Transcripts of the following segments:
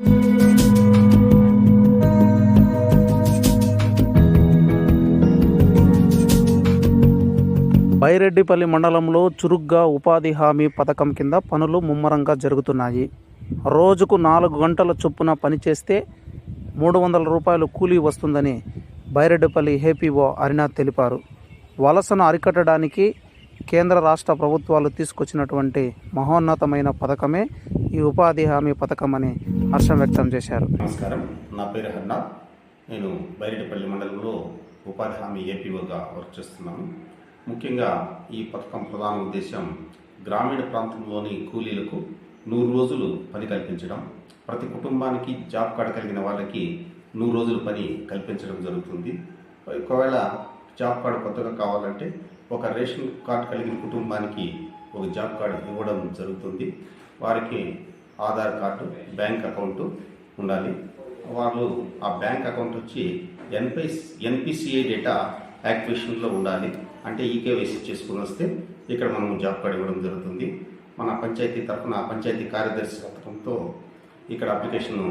బైరెడ్డిపల్లి మండలంలో చురుగ్గా ఉపాధి హామీ పథకం కింద పనులు ముమ్మరంగా జరుగుతున్నాయి. రోజుకు నాలుగు గంటల చొప్పున పనిచేస్తే మూడు వందల రూపాయలు కూలీ వస్తుందని బైరెడ్డిపల్లి హేపీఓ హరినాథ్ తెలిపారు. వలసను అరికట్టడానికి కేంద్ర రాష్ట్ర ప్రభుత్వాలు తీసుకొచ్చినటువంటి మహోన్నతమైన పథకమే ఈ ఉపాధి హామీ పథకం అని హర్షం వ్యక్తం చేశారు. నమస్కారం. నా పేరు హర్ణ నేను బైరెడ్డిపల్లి మండలంలో ఉపాధి హామీ ఏపీఓగా వర్క్ చేస్తున్నాను. ముఖ్యంగా ఈ పథకం ప్రధాన ఉద్దేశం గ్రామీణ ప్రాంతంలోని కూలీలకు నూరు రోజులు పని కల్పించడం. ప్రతి కుటుంబానికి జాబ్ కార్డు కలిగిన వాళ్ళకి నూరు రోజులు పని కల్పించడం జరుగుతుంది. ఒకవేళ జాబ్ కార్డు కొత్తగా కావాలంటే ఒక రేషన్ కార్డు కలిగిన కుటుంబానికి ఒక జాబ్ కార్డు ఇవ్వడం జరుగుతుంది. వారికి ఆధార్ కార్డు బ్యాంక్ అకౌంటు ఉండాలి. వాళ్ళు ఆ బ్యాంక్ అకౌంట్ వచ్చి ఎన్పి ఎన్పిసిఐ డేటా యాక్టివేషన్లో ఉండాలి. అంటే ఈకేవైసీ చేసుకుని వస్తే ఇక్కడ మనం జాబ్ కార్డు ఇవ్వడం జరుగుతుంది. మన పంచాయతీ తరఫున పంచాయతీ కార్యదర్శి పథకంతో ఇక్కడ అప్లికేషన్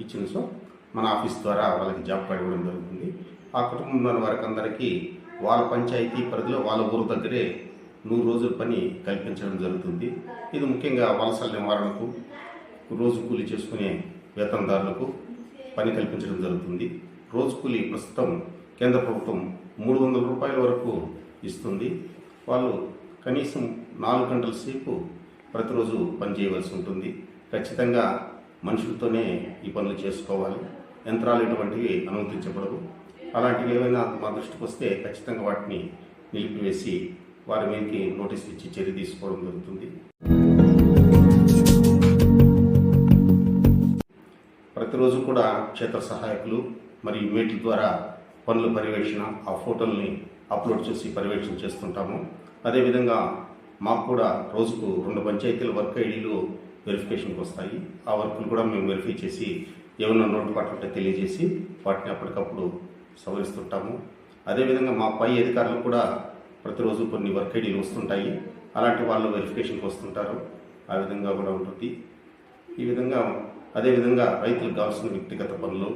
ఇచ్చిన సో మన ఆఫీస్ ద్వారా వాళ్ళకి జాబ్ కార్డు ఇవ్వడం జరుగుతుంది. ఆ కుటుంబంలోని వారికి అందరికీ వాళ్ళ పంచాయతీ పరిధిలో వాళ్ళ ఊరు దగ్గరే నూరు రోజుల పని కల్పించడం జరుగుతుంది. ఇది ముఖ్యంగా వలసల నివారణకు రోజు కూలి చేసుకునే వేతనదారులకు పని కల్పించడం జరుగుతుంది. రోజు కూలీ ప్రస్తుతం కేంద్ర ప్రభుత్వం మూడు వందల రూపాయల వరకు ఇస్తుంది. వాళ్ళు కనీసం నాలుగు గంటల సేపు ప్రతిరోజు పని చేయవలసి ఉంటుంది. ఖచ్చితంగా మనుషులతోనే ఈ పనులు చేసుకోవాలి. యంత్రాలు ఇటువంటివి అనుమతించబడవు. అలాంటివి ఏమైనా మా దృష్టికి వస్తే ఖచ్చితంగా వాటిని నిలిపివేసి వారి మీదకి నోటీస్ ఇచ్చి చర్య తీసుకోవడం జరుగుతుంది. ప్రతిరోజు కూడా క్షేత్ర సహాయకులు మరియు వీటి ద్వారా పనుల పర్యవేక్షణ ఆ ఫోటోల్ని అప్లోడ్ చేసి పర్యవేక్షణ చేస్తుంటాము. అదేవిధంగా మాకు కూడా రోజుకు రెండు పంచాయతీల వర్క్ ఐడీలు వెరిఫికేషన్కి వస్తాయి. ఆ వర్కులు కూడా మేము వెరిఫై చేసి ఏమైనా నోటుపాట్లు ఉంటే తెలియజేసి వాటిని అప్పటికప్పుడు సవరిస్తుంటాము అదేవిధంగా మా పై అధికారులు కూడా ప్రతిరోజు కొన్ని వర్క్ ఐడీలు వస్తుంటాయి. అలాంటి వాళ్ళు వెరిఫికేషన్కి వస్తుంటారు. ఆ విధంగా కూడా ఉంటుంది. ఈ విధంగా అదేవిధంగా రైతులకు కావాల్సిన వ్యక్తిగత పనులు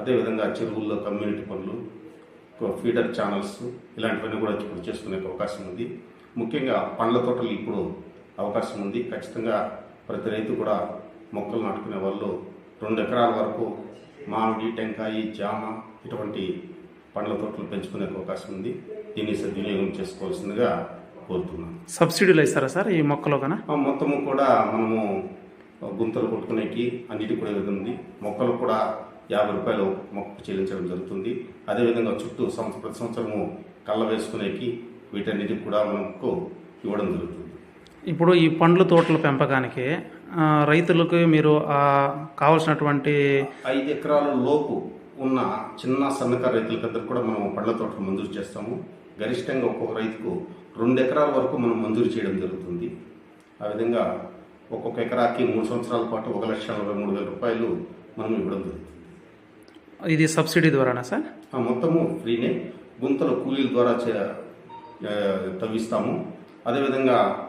అదేవిధంగా చెరువుల్లో కమ్యూనిటీ పనులు ఫీడర్ ఛానల్స్ ఇలాంటివన్నీ కూడా ఇప్పుడు చేసుకునే అవకాశం ఉంది. ముఖ్యంగా పండ్ల తోటలు ఇప్పుడు అవకాశం ఉంది. ఖచ్చితంగా ప్రతి రైతు కూడా మొక్కలు నాటుకునే వాళ్ళు రెండు ఎకరాల వరకు మామిడి టెంకాయ జామ ఇటువంటి పండ్ల తోటలు పెంచుకునే అవకాశం ఉంది. దీన్ని సద్వినియోగం చేసుకోవాల్సిందిగా కోరుతున్నాను. సబ్సిడీలు ఇస్తారా సార్ ఈ మొక్కలో కన్నా మొత్తము కూడా మనము గుంతలు కొట్టుకునేకి అన్నిటి కూడా ఉంది మొక్కలు కూడా యాభై రూపాయలు మొక్కకు చెల్లించడం జరుగుతుంది. అదేవిధంగా చుట్టూ సంవత్సరం ప్రతి సంవత్సరము కళ్ళ వేసుకునేకి వీటన్నిటికి కూడా మనకు ఇవ్వడం జరుగుతుంది. ఇప్పుడు ఈ పండ్ల తోటల పెంపకానికి రైతులకు మీరు ఆ, కావాల్సినటువంటి ఐదు ఎకరాల లోపు ఉన్న చిన్న సన్నకారు రైతులకందరూ కూడా మనం పండ్ల తోటలు మంజూరు చేస్తాము. గరిష్టంగా ఒక్కొక్క రైతుకు రెండు ఎకరాల వరకు మనం మంజూరు చేయడం జరుగుతుంది. ఆ విధంగా ఒక్కొక్క ఎకరాకి మూడు సంవత్సరాల పాటు ఒక లక్ష నలభై మూడు వేల రూపాయలు మనం ఇవ్వడం జరుగుతుంది. ఇది సబ్సిడీ ద్వారానా సార్? మొత్తము ఫ్రీనే. గుంతలు కూలీల ద్వారా తవ్విస్తాము. అదేవిధంగా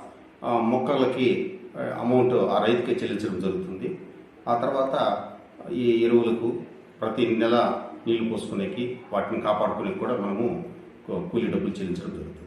మొక్కలకి అమౌంట్ ఆ రైతుకే చెల్లించడం జరుగుతుంది. ఆ తర్వాత ఈ ఎరువులకు ప్రతి నెల నీళ్ళు పోసుకునేకి వాటిని కాపాడుకునే కూడా మనము కూలి కూలీ డబ్బులు చెల్లించడం జరుగుతుంది.